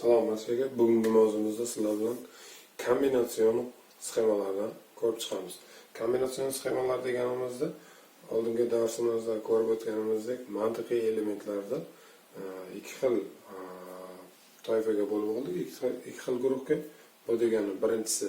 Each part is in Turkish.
Salom aka. Bugungi mavzumizda sizlar bilan kombinatsion sxemalarni ko'rib chiqamiz. Kombinatsion sxemalar deganimizda oldingi darsimizda ko'rib o'tganimizdek mantiqiy elementlarda e, ikki xil e, toifaga bo'lib oldik. Ikki xil- guruhga. Bu degani birinchisi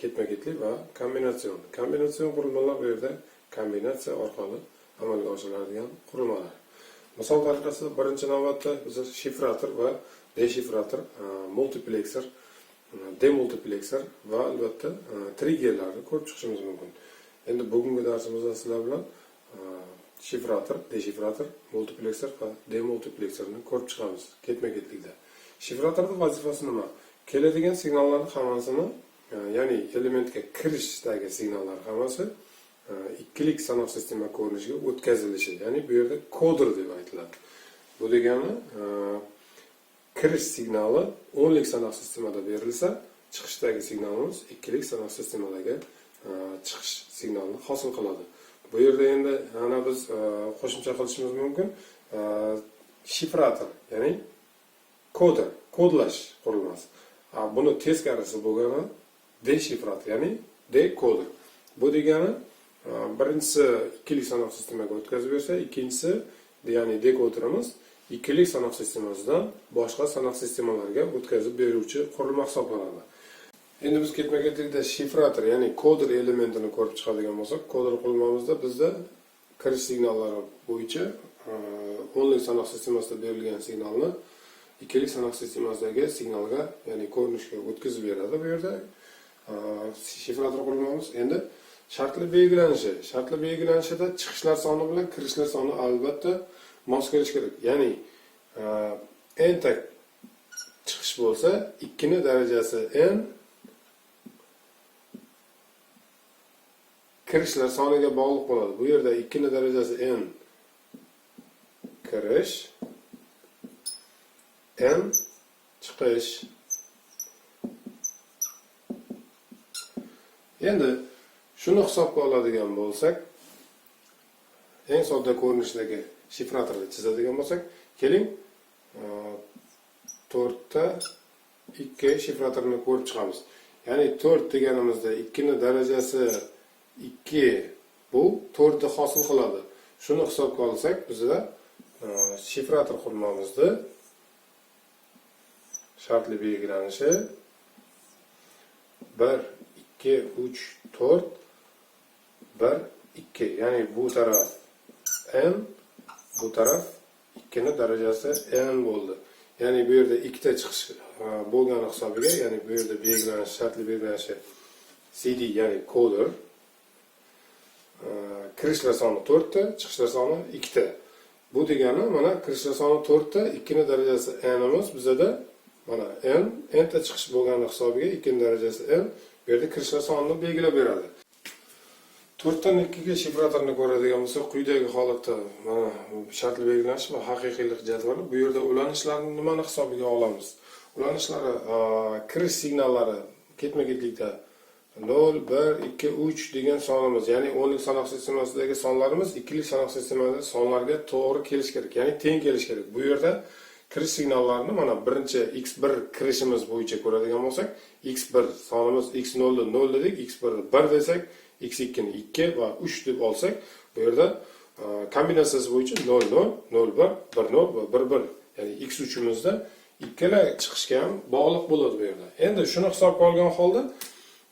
ketma-ketlik va kombinatsion. Kombinatsion qurilmalar bu yerda kombinatsiya orqali amalga oshiriladigan qurilmalar. Misol tariqasida birinchi navbatda biz shifrator va deshifrator, e, multiplekser, e, demultiplekser va albatta e, triggerlarni ko'rib chiqishimiz mumkin. Endi bugungi darsimizda sizlar bilan shifrator, deshifrator, multiplekser va demultiplekserni ko'rib chiqamiz ketma-ketlikda. Shifratorning vazifasi nima? Keladigan signallarni hammasini, ya'ni elementga kirishdagi signallar hammasi ikkilik sanoq sistema ko'rinishiga o'tkazilishi, ya'ni bu yerda koder deb aytiladi. Bu degani kirish signali o'nlik sanoq sistemada berilsa, chiqishdagi signalimiz ikkilik sanoq sistemadagi e, chiqish signalini hosil qiladi. Bu yerda endi ana biz e, qo'shimcha qilishimiz mumkin. E, Shifrator, ya'ni koder, kodlash qurilmasi. Buni teskarisi bo'lgani deshifrator, ya'ni dekoder. Bu degani birinchisi ikkilik sanoq sistemaga o'tkazib bersa, ikkinchisi ya'ni dekoderimiz ikkilik sanoq sistemasidan boshqa sanoq sistemalarga o'tkazib beruvchi qurilma hisoblanadi. Endi biz ketma-ketlikda shifrator, ya'ni koder elementini ko'rib chiqadigan bo'lsak, koder qurilmamizda bizda kirish signallari bo'yicha e, o'nlik sanoq sistemasida berilgan signalni ikkilik sanoq sistemasidagi signalga, ya'ni ko'rinishga o'tkazib beradi bu yerda. E, Shifrator qurilmamiz endi shartli belgilanishi, shartli belgilanishida chiqishlar soni bilan kirishlar soni albatta mos kerak. Ya'ni e, enta chiqish bo'lsa, 2 ni darajasi n kirishlar soniga bog'liq bo'ladi. Bu yerda 2 ni darajasi n kirish n chiqish. Endi shuni hisobga oladigan bo'lsak, eng sodda ko'rinishdagi shifratorni chizadigan bo'lsak, keling e, to'rtta ikki shifratorni ko'rib chiqamiz. Ya'ni 4 deganimizda 2 ni darajasi 2 bu 4 ni hosil qiladi. Shuni hisobga olsak, bizda e, shifrator qurilmamizda shartli belgilanishi 1 2 3 4 1 2 ya'ni bu taraf n bu taraf 2 ni darajasi n bo'ldi. Ya'ni bu yerda ikkita chiqish e, bo'lgani hisobiga, ya'ni bu yerda belgilanish, shartli belgilanishi CD ya'ni coder e, kirishlar soni 4 ta, chiqishlar soni 2 ta. Bu degani mana kirishlar soni 4 ta, 2 ni darajasi n imiz bizada mana n n ta chiqish bo'lgani hisobiga 2 ni darajasi n bu yerda kirishlar sonini belgilab beradi. 4 dan 2 ga shifratorni ko'radigan bo'lsak, quyidagi holatda mana shartli belgilanish va haqiqiylik jadvali bu yerda ulanishlarni nimani hisobiga olamiz? Ulanishlari kirish signallari ketma-ketlikda 0, 1, 2, 3 degan sonimiz, ya'ni o'nlik sanoq sistemasidagi sonlarimiz ikkilik sanoq sistemadagi sonlarga to'g'ri kelish kerak, ya'ni teng kelish kerak. Bu yerda kirish signallarini mana birinchi x1 kirishimiz bo'yicha ko'radigan bo'lsak, x1 sonimiz x0 ni 0 dedik, x1 ni 1 desak, x2 ni 2 va 3 deb olsak, bu yerda e, kombinatsiyasi bo'yicha 0 0 0 1 1 0 va 1 1, ya'ni x3imizda ikkala chiqishga ham bog'liq bo'ladi bu yerda. Endi shuni hisobga olgan holda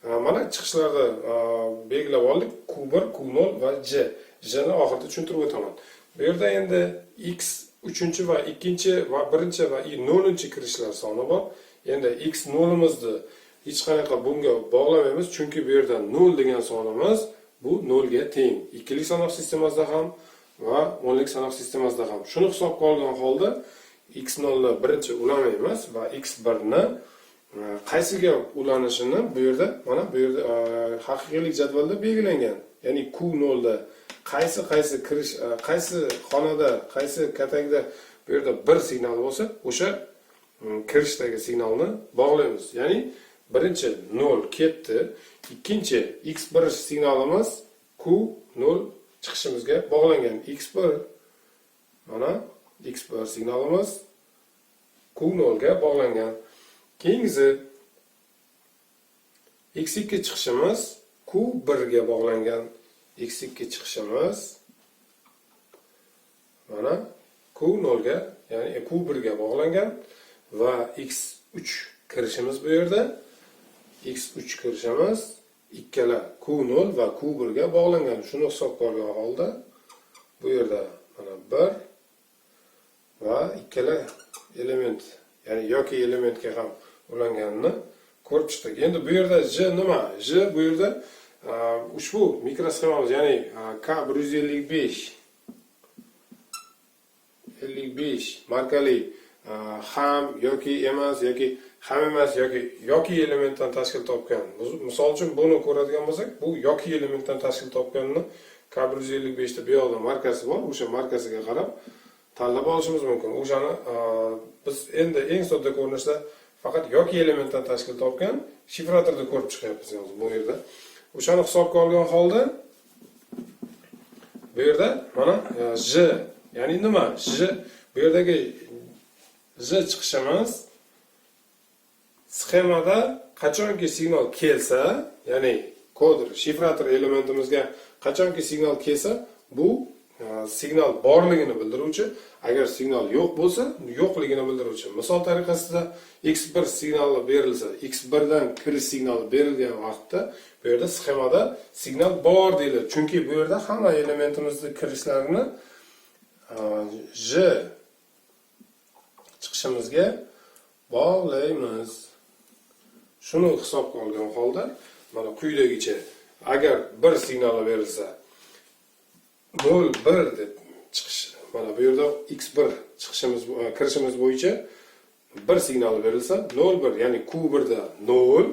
e, mana chiqishlarni e, belgilab oldik q1, q0 va j. j ni oxirida tushuntirib o'taman. Bu yerda endi x uchinchi va ikkinchi va birinchi va nollinchi kirishlar soni bor. Endi x nolimizni hech qanaqa bunga bog'lamaymiz, chunki bu yerda 0 degan sonimiz bu 0 ga teng. Ikkilik sanoq sistemasida ham va o'nlik sanoq sistemasida ham. Shuni hisobga olgan holda x0 ni birinchi ulamaymiz va x1 ni e, qaysiga ulanishini bu yerda mana bu yerda e, haqiqiylik jadvalda belgilangan. Ya'ni q0 da qaysi qaysi kirish e, qaysi xonada qaysi katakda bu yerda bir signal bo'lsa o'sha kirishdagi signalni bog'laymiz ya'ni birinchi 0 ketdi. İkkinchi x1 signalimiz q0 chiqishimizga bog'langan. X1 mana x1 signalimiz q0 ga bog'langan. Keyingisi x2 chiqishimiz q1 ga bog'langan. X2 chiqishimiz mana q0 ga ya'ni q1 ga bog'langan va x3 kirishimiz bu yerda x3 kirishimiz ikkala q0 va q1 ga bog'langan shuni hisobga olgan holda bu yerda mana 1 va ikkala element ya'ni yoki elementga ham ulanganini ko'rib chiqdik. Endi bu yerda j nima? J bu yerda a, ushbu mikrosxemamiz ya'ni a, k bir yuz ellik besh ellik besh markali a, ham yoki emas yoki ham emas yoki yoki elementdan tashkil topgan misol uchun buni ko'radigan bo'lsak bu yoki elementdan tashkil topganini k bir yuz ellik beshda bu yoqda markasi bor o'sha markasiga qarab tanlab olishimiz mumkin. O'shani biz endi eng sodda ko'rinishda faqat yoki elementdan tashkil topgan shifratorda ko'rib chiqyapmiz hozir bu yerda. O'shani hisobga olgan holda bu yerda mana e, j ya'ni nima? J bu yerdagi j chiqishimiz sxemada qachonki signal kelsa ya'ni koder shifrator elementimizga qachonki signal kelsa bu e, signal borligini bildiruvchi agar signal yo'q bo'lsa yo'qligini bildiruvchi. Misol tariqasida x1 signali berilsa x1 dan kirish signali berilgan vaqtda bu yerda sxemada signal bor deyiladi chunki bu yerda hamma elementimizni kirishlarini e, j chiqishimizga bog'laymiz. Shuni hisobga olgan holda mana quyidagicha agar bir signal berilsa 0 1 deb chiqish mana bu yerda x1 chiqishimiz e, kirishimiz bo'yicha bir signal berilsa 0 1 ya'ni q1 da 0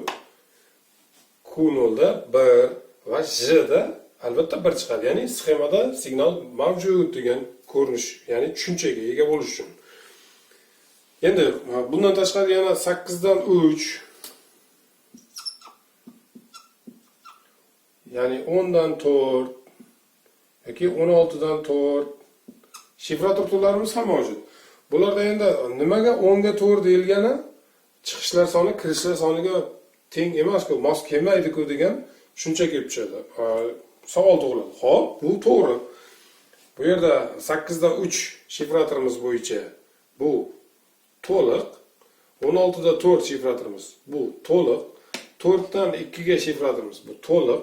q0 da 1 va j da albatta 1 chiqadi. Ya'ni sxemada signal mavjud degan ko'rinish ya'ni tushunchaga ega bo'lish uchun. Endi e, bundan tashqari yana 8 dan ya'ni 10 dan 4 yoki 16 dan 4 shifrator turlarimiz ham mavjud. Bularda endi nimaga 10 ga 4 deyilgani chiqishlar soni kirishlar soniga teng emas-ku, mos kelmaydi-ku degan tushuncha kelib tushadi. Ha, Savol tug'iladi. Xo'p, bu to'g'ri. Bu yerda 8 da 3 shifratorimiz bo'yicha bu to'liq 16 da 4 shifratorimiz bu to'liq 4 dan 2 ga shifratorimiz bu to'liq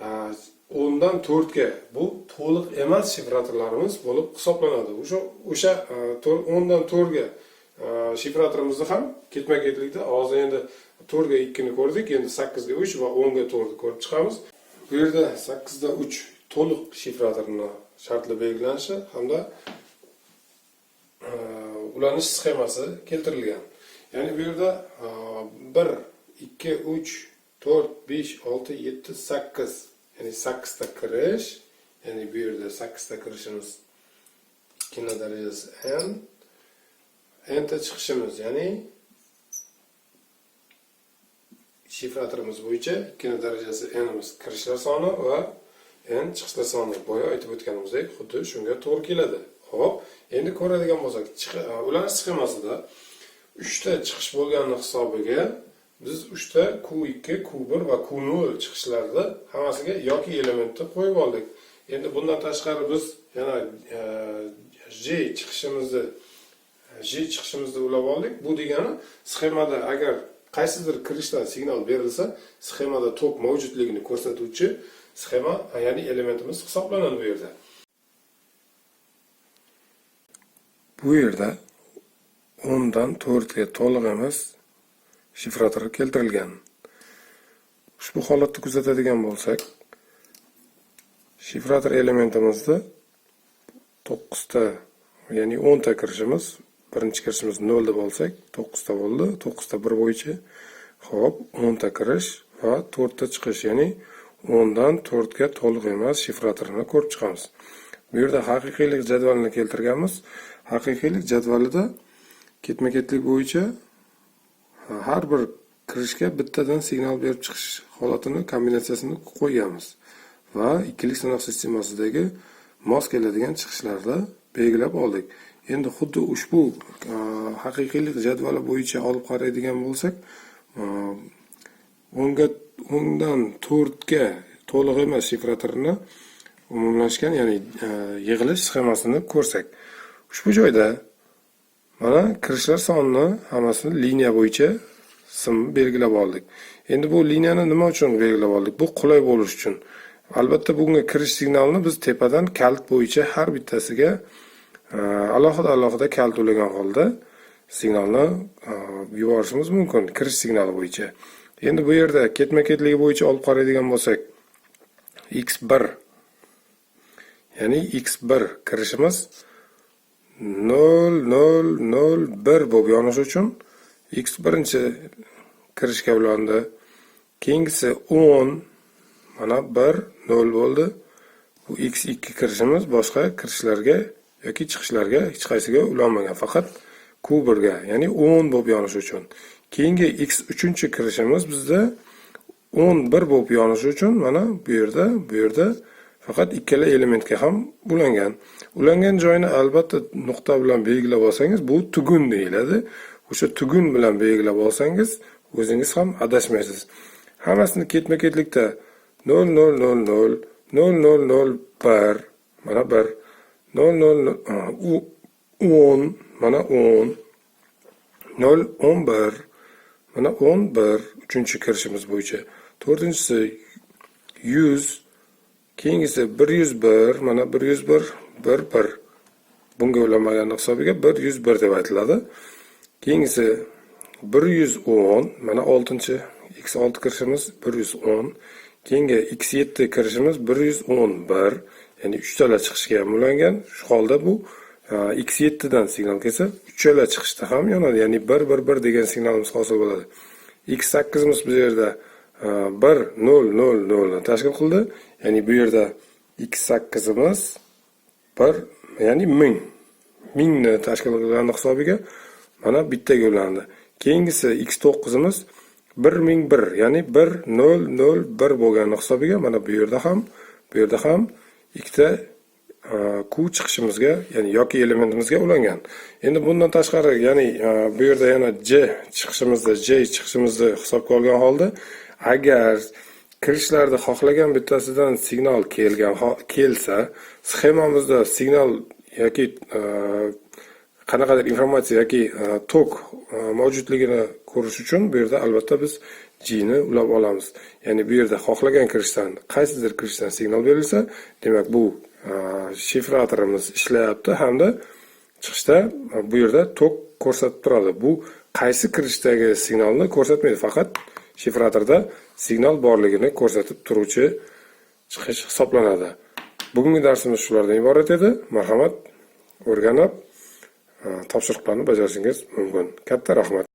Ha, 10 dan 4 ga bu to'liq emas shifratorlarimiz bo'lib hisoblanadi. O'sha o'sha e, to'r- 10 dan 4 ga e, shifratorimizni ham ketma-ketlikda hozir endi 4 ga 2 ni ko'rdik, endi 8 ga 3 va 10 ga 4 ni ko'rib chiqamiz. Bu yerda 8 da 3 to'liq shifratorni shartli belgilanishi hamda e, ulanish sxemasi keltirilgan. Ya'ni bu yerda 1 2 3 4 5 6 7 8 ya'ni 8 ta kirish, ya'ni bu yerda 8 ta kirishimiz 2 na darajasi n n ta chiqishimiz, ya'ni shifratorimiz bo'yicha 2 na darajasi n imiz kirishlar soni va n chiqishlar soni boya aytib o'tganimizdek xuddi shunga to'g'ri keladi. Xo'p, endi ko'radigan bo'lsak, ulanish sxemasida 3 ta chiqish bo'lgani hisobiga biz 3 ta Q2, Q1 va Q0 chiqishlarida hammasiga yoki elementni qo'yib oldik. Endi bundan tashqari biz yana e, J chiqishimizni J chiqishimizni ulab oldik. Bu degani sxemada agar qaysidir kirishdan signal berilsa, sxemada tok mavjudligini ko'rsatuvchi sxema, ya'ni elementimiz hisoblanadi bu yerda. Bu yerda 10 dan 4 ga to'liq emas shifratori keltirilgan. Ushbu holatni kuzatadigan bo'lsak shifrator elementimizda to'qqizta ya'ni o'nta kirishimiz birinchi kirishimiz nolda bo'lsak to'qqizta bo'ldi. To'qqizta bir bo'yicha ho'p o'nta kirish va to'rtta chiqish ya'ni o'ndan to'rtga to'liq emas shifratorini ko'rib chiqamiz. Bu yerda haqiqiylik jadvalini keltirganmiz. Haqiqiylik jadvalida ketma ketlik bo'yicha har bir kirishga bittadan signal berib chiqish holatini kombinatsiyasini qo'yganmiz. Va ikkilik sanoq sistemasidagi mos keladigan chiqishlarda belgilab oldik. Endi xuddi ushbu e, haqiqiylik jadvali bo'yicha olib qaraydigan bo'lsak e, o'nga o'ndan to'rtga to'liq emas shifratorni umumlashgan ya'ni e, yig'ilish sxemasini ko'rsak ushbu joyda mana kirishlar sonini hammasini liniya bo'yicha sim belgilab oldik. Endi bu liniyani nima uchun belgilab oldik? Bu qulay bo'lishi uchun. Albatta bunga kirish signalini biz tepadan kalit bo'yicha har bittasiga e, alohida alohida kalit ulagan holda signalni e, yuborishimiz mumkin kirish signali bo'yicha. Endi bu yerda ketma ketligi bo'yicha olib qaraydigan bo'lsak x1 ya'ni x1 kirishimiz 0 0 0 1 bo'lib yonishi uchun x birinchi kirishga ulandi keyingisi 10 mana 1 0 bo'ldi. Bu x2 kirishimiz boshqa kirishlarga yoki chiqishlarga hech qaysiga ulanmagan faqat q1 ga ya'ni 10 bo'lib yonishi uchun. Keyingi x3 kirishimiz bizda 11 bo'lib yonishi uchun mana bu yerda bu yerda faqat ikkala elementga ham ulangan. Ulangan joyini albatta nuqta bilan belgilab olsangiz bu tugun deyiladi o'sha tugun bilan belgilab olsangiz o'zingiz ham adashmaysiz. Hammasini ketma ketlikda 0 0 0 0 0 0 0 1 mana 1 0 0 0 10 mana 10 0 11 mana 11 uchinchi kirishimiz bo'yicha. To'rtinchisi 100 keyingisi bir yuz bir mana bir yuz bir bir bir. Bunga ulanmagani hisobiga bir yuz bir deb aytiladi. Keyingisi bir yuz o'n mana oltinchi x olti kirishimiz bir yuz o'n. Keyingi x yetti kirishimiz bir yuz o'n bir ya'ni uchtala chiqishga ham ulangan. Shu holda bu x yettidan signal kelsa uchala chiqishda ham yonadi. Ya'ni bir bir bir degan signalimiz hosil bo'ladi. X sakkizimiz bu yerda 1 0 0 0 ni tashkil qildi. Ya'ni bu yerda x8imiz 1 ya'ni 1000 mingni tashkil qilgani hisobiga mana bittaga ulandi keyingisi x9imiz 1001 ya'ni 1 0 0 1 bo'lgani hisobiga mana bu yerda ham bu yerda ham ikkita q chiqishimizga ya'ni yoki elementimizga ulangan. Endi bundan tashqari ya'ni bu yerda yana j chiqishimizni j chiqishimizni hisobga olgan holda agar kirishlarda xohlagan bittasidan signal kelgan kelsa sxemamizda signal yoki e, qanaqadir informatsiya yoki e, tok e, mavjudligini ko'rish uchun bu yerda albatta biz G ni ulab olamiz. Ya'ni bu yerda xohlagan kirishdan qaysidir kirishdan signal berilsa demak bu shifratorimiz ishlayapti hamda chiqishda bu yerda tok ko'rsatib turadi. Bu qaysi kirishdagi signalni ko'rsatmaydi faqat shifratorda signal borligini ko'rsatib turuvchi chiqish hisoblanadi. Bugungi darsimiz shulardan iborat edi. Marhamat o'rganib e, topshiriqlarni bajarishingiz mumkin. Katta rahmat.